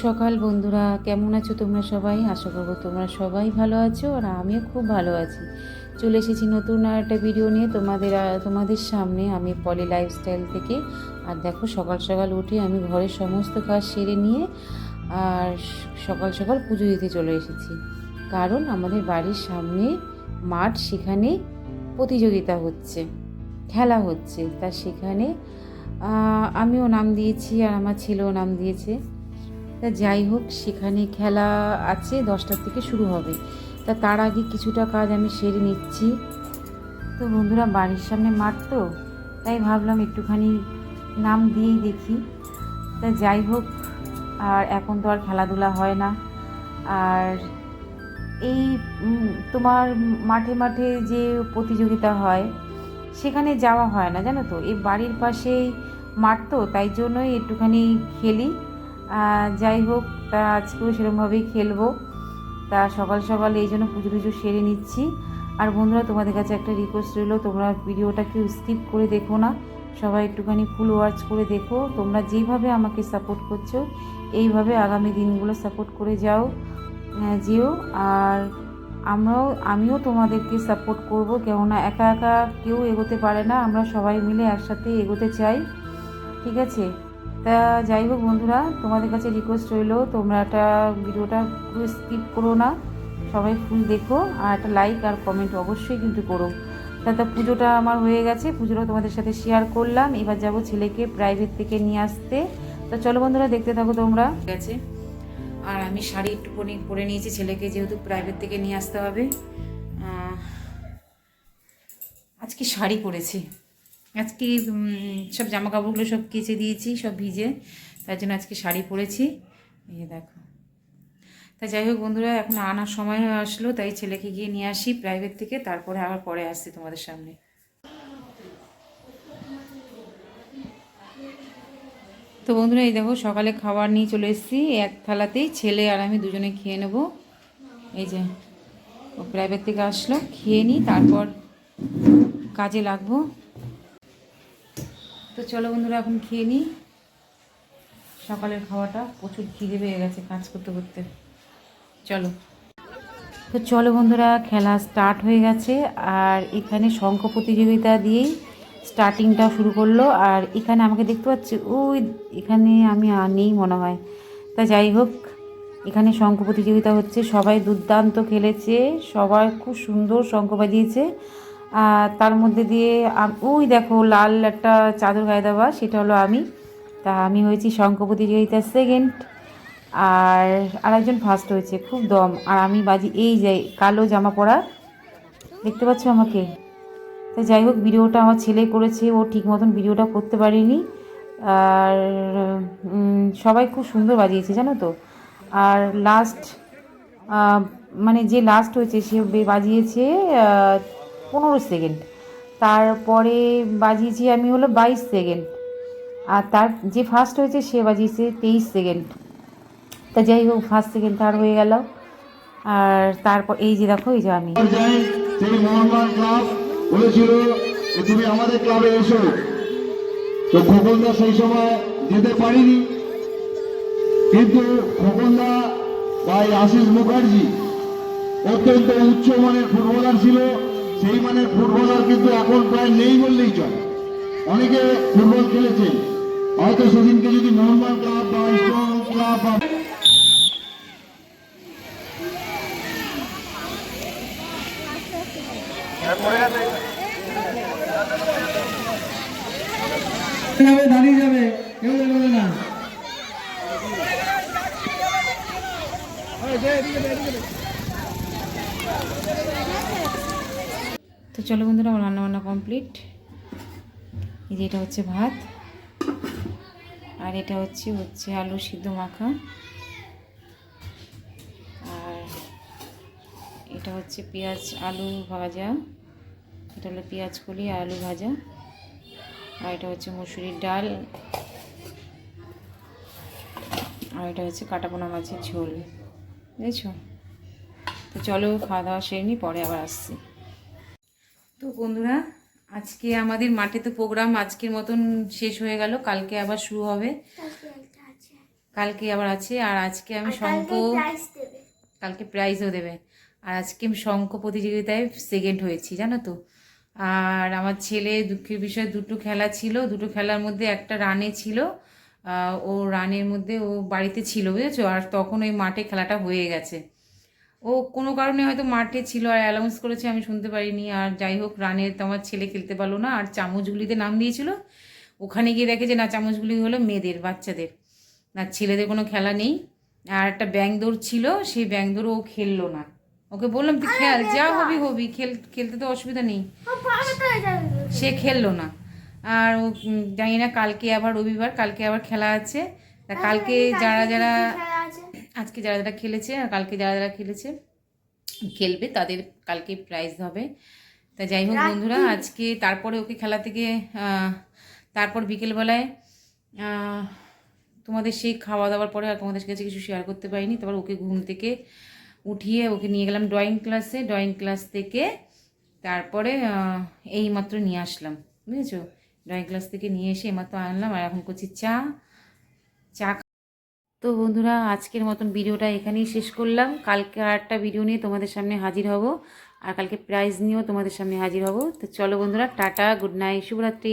সকাল বন্ধুরা, কেমন আছো তোমরা সবাই? আশা করব তোমরা সবাই ভালো আছো আর আমিও খুব ভালো আছি। চলে এসেছি নতুন একটা ভিডিও নিয়ে তোমাদের তোমাদের সামনে আমি পলি লাইফস্টাইল থেকে। আর দেখো, সকাল সকাল উঠে আমি ঘরের সমস্ত কাজ সেরে নিয়ে আর সকাল সকাল পুজো দিতে চলে এসেছি। কারণ আমাদের বাড়ির সামনে মাঠ, সেখানে প্রতিযোগিতা হচ্ছে, খেলা হচ্ছে। তা সেখানে আমিও নাম দিয়েছি আর আমার ছেলেও নাম দিয়েছে। তা যাই হোক, সেখানে খেলা আছে, দশটার থেকে শুরু হবে। তা তার আগে কিছুটা কাজ আমি সেরে নিচ্ছি। তো বন্ধুরা, বাড়ির সামনে মাঠ তো, তাই ভাবলাম একটুখানি নাম দিয়েই দেখি। তা যাই হোক, আর এখন তো আর খেলাধুলা হয় না। আর এই তোমার মাঠে মাঠে যে প্রতিযোগিতা হয়, সেখানে যাওয়া হয় না, জানো তো? এই বাড়ির পাশেই মাঠ তো, তাই জন্যই একটুখানি খেলি। যাই হোক, তা আজকেও সেরকমভাবেই খেলব। তা সকাল সকাল এই জন্য পুজো টুজো সেরে নিচ্ছি। আর বন্ধুরা, তোমাদের কাছে একটা রিকোয়েস্ট রইল, তোমরা ভিডিওটা কেউ স্কিপ করে দেখো না। সবাই একটুখানি ফুল ওয়াচ করে দেখো। তোমরা যেইভাবে আমাকে সাপোর্ট করছ, এইভাবে আগামী দিনগুলো সাপোর্ট করে যাও যেও আর আমরাও, আমিও তোমাদেরকে সাপোর্ট করব, কেননা একা একা কেউ এগোতে পারে না। আমরা সবাই মিলে একসাথে এগোতে চাই। ঠিক আছে? তা যাই হোক বন্ধুরা, তোমাদের কাছে রিকোয়েস্ট রইল, তোমরা একটা ভিডিওটা পুরো স্কিপ করো না, সবাই ফুল দেখো, আর একটা লাইক আর কমেন্ট অবশ্যই কিন্তু করো। তা তা পুজোটা আমার হয়ে গেছে, পুজোটা তোমাদের সাথে শেয়ার করলাম, এবার যাব ছেলেকে প্রাইভেট থেকে নিয়ে আসতে। তো চলো বন্ধুরা, দেখতে থাকো তোমরা। গেছে আর আমি শাড়ি একটুখানি পরে নিয়েছি, ছেলেকে যেহেতু প্রাইভেট থেকে নিয়ে আসতে হবে। আজকে শাড়ি পরেছি। আজকে সব জামা কাপড়গুলো সব কেচে দিয়েছি, সব ভিজে। তার জন্য আজকে শাড়ি পরেছি। এই দেখো। তা যাই হোক বন্ধুরা, এখন আনার সময় হয়ে আসলো, তাই ছেলেকে গিয়ে নিয়ে আসি প্রাইভেট থেকে, তারপরে আবার পরে আসছি তোমাদের সামনে। তো বন্ধুরা, এই দেখো, সকালে খাবার নিয়ে চলে এসেছি, এক থালাতেই ছেলে আর আমি দুজনে খেয়ে নেব। এই যে, ও প্রাইভেট থেকে আসলো, খেয়ে নিই, তারপর কাজে লাগবো। তো চলো বন্ধুরা, এখন খেয়ে নিই। সকালের খাওয়াটা, প্রচুর খিদে পেয়ে গেছে কাজ করতে করতে। চলো। তো চলো বন্ধুরা, খেলা স্টার্ট হয়ে গেছে। আর এখানে শঙ্খ প্রতিযোগিতা দিয়েই স্টার্টিংটা শুরু করল। আর এখানে আমাকে দেখতে পাচ্ছি, ওই এখানে আমি আর নেই মনে হয়। তা যাই হোক, এখানে শঙ্খ প্রতিযোগিতা হচ্ছে। সবাই দুর্দান্ত খেলেছে। সবাই খুব সুন্দর শঙ্খ বাজিয়েছে। তার মধ্যে দিয়ে ওই দেখো লাল একটা চাদর গায়ে দেওয়া, সেটা হলো আমি। তা আমি হয়েছি শঙ্খ প্রতিযোগিতার সেকেন্ড আর আরেকজন ফার্স্ট হয়েছে, খুব দম। আর আমি বাজি এই যাই কালো জামা পরা, দেখতে পাচ্ছ আমাকে? তো যাই হোক, ভিডিওটা আমার ছেলে করেছে, ও ঠিক মতন ভিডিওটা করতে পারেনি। আর সবাই খুব সুন্দর বাজিয়েছে, জানো তো? আর লাস্ট মানে যে লাস্ট হয়েছে, সে বাজিয়েছে পনেরো সেকেন্ড। তারপরে বাজিয়েছি আমি হলো বাইশ সেকেন্ড। আর তার যে ফার্স্ট হয়েছে সে বাজিয়েছে তেইশ সেকেন্ড। তা যাই হোক ফার্স্ট সেকেন্ড থার্ড হয়ে গেল। আর তারপর এই যে দেখো, এই যে আমি। তুমি আমাদের ক্লাবে এসো। তো খোকনদা সেই সময় যেতে পারিনি। কিন্তু খোকনদা ভাই আশিস মুখার্জি অত্যন্ত উচ্চ মানের ফুটবলার ছিল। সেই মানের ফুটবলার কিন্তু এখন প্রায় নেই বললেই চলে। অনেকে ফুটবল খেলেছে। হয়তো সেদিনকে যদি মোহনবাগান ক্লাব বা ইস্টবেঙ্গল ক্লাব বা দাঁড়িয়ে যাবে কেউ না। চলো বন্ধুরা, আমার রান্নাবান্না কমপ্লিট এই যে এটা হচ্ছে ভাত, আর এটা হচ্ছে হচ্ছে আলু সিদ্ধ মাখা, আর এটা হচ্ছে পেঁয়াজ আলু ভাজা, এটা হলো পেঁয়াজ কলি আলু ভাজা, আর এটা হচ্ছে মুসুরির ডাল, আর এটা হচ্ছে কাটাপোনা মাছের ঝোল, বুঝেছ? তো চলো খাওয়া দাওয়া সেরে নিই, পরে আবার আসছি। তো বন্ধুরা আজকে আমাদের মাঠে তো প্রোগ্রাম আজকের মতন শেষ হয়ে গেল। কালকে আবার শুরু হবে। কালকে আবার আছে। আর আজকে আমি শঙ্খ কালকে প্রাইজও দেবে। আর আজকে আমি শঙ্খ প্রতিযোগিতায় সেকেন্ড হয়েছি জানো তো? আর আমার ছেলে দুঃখের বিষয় দুটো খেলা ছিল। দুটো খেলার মধ্যে একটা রানে ছিল। ও রানের মধ্যে ও বাড়িতে ছিল বুঝেছ? আর তখন ওই মাঠে খেলাটা হয়ে গেছে। ও কোনো কারণে হয়তো মাঠে ছিল আর অ্যালাউন্স করেছে আমি শুনতে পারিনি। আর যাই হোক রানে তো আমার ছেলে খেলতে পারল না আর চামচগুলিতে নাম দিয়েছিল। ওখানে গিয়ে দেখে যে না চামচগুলি হলো মেয়েদের বাচ্চাদের। না ছেলেদের কোনো খেলা নেই। আর একটা ব্যাং দৌড় ছিল সেই ব্যাং দৌড় ও খেললো না। ওকে বললাম তুই খেল যা হবি হবি খেল খেলতে তো অসুবিধা নেই। সে খেললো না। আর ও জানি না কালকে আবার রবিবার কালকে আবার খেলা আছে। তা কালকে যারা যারা আজকে যারা যারা খেলেছে আর কালকে যারা যারা খেলেছে খেলবে তাদের কালকে প্রাইজ হবে। তা যাই হোক বন্ধুরা আজকে তারপরে ওকে খেলা থেকে তারপর বিকেলবেলায় তোমাদের সেই খাওয়া দাওয়ার পরে আর তোমাদের কাছে কিছু শেয়ার করতে পারিনি। তারপর ওকে ঘুম থেকে উঠিয়ে ওকে নিয়ে গেলাম ড্রয়িং ক্লাসে ড্রয়িং ক্লাস থেকে তারপরে আহ, এইমাত্র নিয়ে আসলাম। বুঝেছ? ড্রয়িং ক্লাস থেকে নিয়ে এসে এইমাত্র আনলাম। আর এখন করছি চা। চা তো বন্ধুরা, আজকের মতন ভিডিওটা এখানেই শেষ করলাম। কালকে আর একটা ভিডিও নিয়ে তোমাদের সামনে হাজির হব। আর কালকে প্রাইজ নিয়েও তোমাদের সামনে হাজির হব। তো চলো বন্ধুরা, টাটা গুড নাইট শুভরাত্রি।